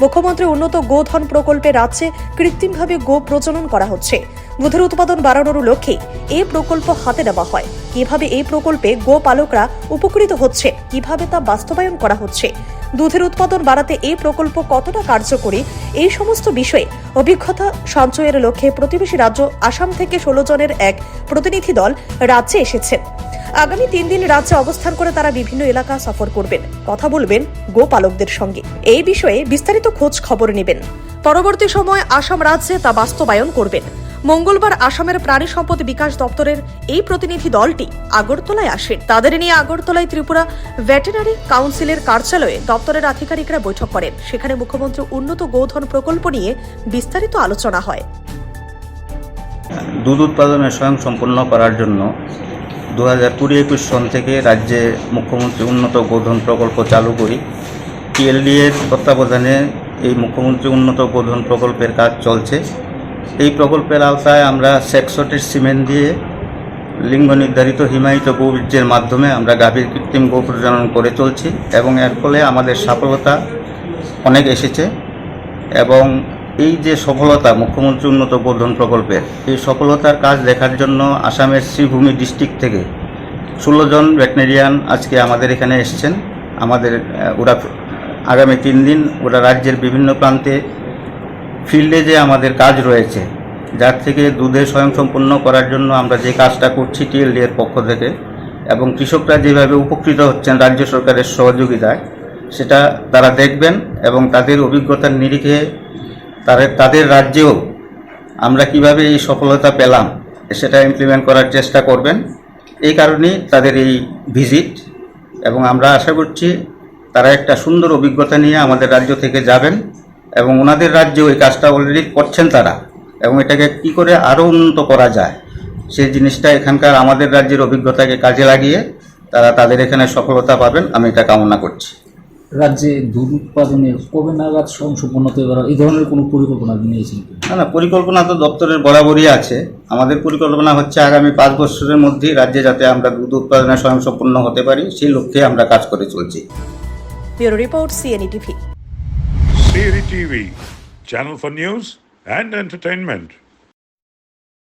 মুখ্যমন্ত্রী উন্নত গোধন প্রকল্পে রাজ্যে কৃত্রিমভাবে গো প্রজনন করা হচ্ছে। দুধের উৎপাদন বাড়ানোর লক্ষ্যে এই প্রকল্প হাতে নেওয়া হয়। কীভাবে এই প্রকল্পে গো পালকরা উপকৃত হচ্ছে? কীভাবে তা বাস্তবায়ন করা হচ্ছে? দুধের উৎপাদন বাড়াতে এই প্রকল্প কতটা কার্যকরী? এই সমস্ত বিষয়ে অভিজ্ঞতা সঞ্চয়ের লক্ষ্যে প্রতিবেশী রাজ্য আসাম থেকে ষোলো জনের এক প্রতিনিধি দল রাজ্যে এসেছেন। আগামী তিন দিন রাজ্যে অবস্থান করে তারা বিভিন্ন এলাকা সফর করবেন। কথা বলবেন গোপালকদের সঙ্গে। এই বিষয়ে বিস্তারিত খোঁজ খবর নেবেন। পরবর্তী সময় আসাম রাজ্যে তা বাস্তবায়ন করবেন। মঙ্গলবার আসামের প্রাণী সম্পদ বিকাশ দপ্তরের এই প্রতিনিধি দলটি আগরতলায় আসেন তাদের নিয়ে আগরতলায় ত্রিপুরা ভেটেনারি কাউন্সিলের কার্যালয়ে দপ্তরের আধিকারিকরা বৈঠক করেন। সেখানে মুখ্যমন্ত্রী উন্নত গোধন প্রকল্প নিয়ে বিস্তারিত আলোচনা হয়। দুধ উৎপাদনে স্বয়ং সম্পূর্ণ করার জন্য দু হাজার কুড়ি একুশ সন থেকে রাজ্যে মুখ্যমন্ত্রী উন্নত গোধন প্রকল্প চালু করি। টিএলডি এর তত্ত্বাবধানে এই মুখ্যমন্ত্রী উন্নত গোধন প্রকল্পের কাজ চলছে। এই প্রকল্পের আওতায় আমরা সেক্সটের সিমেন্ট দিয়ে লিঙ্গ নির্ধারিত হিমায়িত গৌবীর্যের মাধ্যমে আমরা গাভীর কৃত্রিম গো প্রজনন করে চলছি এবং এর ফলে আমাদের সফলতা অনেক এসেছে এবং এই যে সফলতা মুখ্যমন্ত্রী উন্নত বোধন প্রকল্পের, এই সফলতার কাজ দেখার জন্য আসামের শ্রীভূমি ডিস্ট্রিক্ট থেকে ষোলো জন ভেটেনারিয়ান আজকে আমাদের এখানে এসছেন। আমাদের ওরা আগামী তিন দিন ওরা রাজ্যের বিভিন্ন প্রান্তে ফিল্ডে যে আমাদের কাজ রয়েছে, যার থেকে দুধে স্বয়ংসম্পূর্ণ করার জন্য আমরা যে কাজটা করছি টিএলডি এর পক্ষ থেকে এবং কৃষকরা যেভাবে উপকৃত হচ্ছেন রাজ্য সরকারের সহযোগিতায়, সেটা তারা দেখবেন এবং তাদের অভিজ্ঞতার নিরিখে তাদের তাদের রাজ্যেও আমরা কীভাবে এই সফলতা পেলাম সেটা ইমপ্লিমেন্ট করার চেষ্টা করবেন। এই কারণেই তাদের এই ভিজিট এবং আমরা আশা করছি তারা একটা সুন্দর অভিজ্ঞতা নিয়ে আমাদের রাজ্য থেকে যাবেন এবং ওনাদের রাজ্যেও এই কাজটা অলরেডি করছেন তারা এবং এটাকে কি করে আরও উন্নত করা যায় সেই জিনিসটা এখানকার আমাদের রাজ্যের অভিজ্ঞতাকে কাজে লাগিয়ে তারা তাদের এখানে সফলতা পাবেন, আমি এটা কামনা করছি। রাজ্যে দুধ উৎপাদনে কবে নাগাদ সম্পূর্ণতা এবার এই ধরনের কোনো পরিকল্পনা নিয়েছেন না না পরিকল্পনা তো দপ্তরের বরাবরই আছে। আমাদের পরিকল্পনা হচ্ছে আগামী পাঁচ বছরের মধ্যেই রাজ্যে যাতে আমরা দুধ উৎপাদনে স্বয়ংসম্পূর্ণ হতে পারি সেই লক্ষ্যে আমরা কাজ করে চলছি। Bureau report CNE TV. channel for news and entertainment.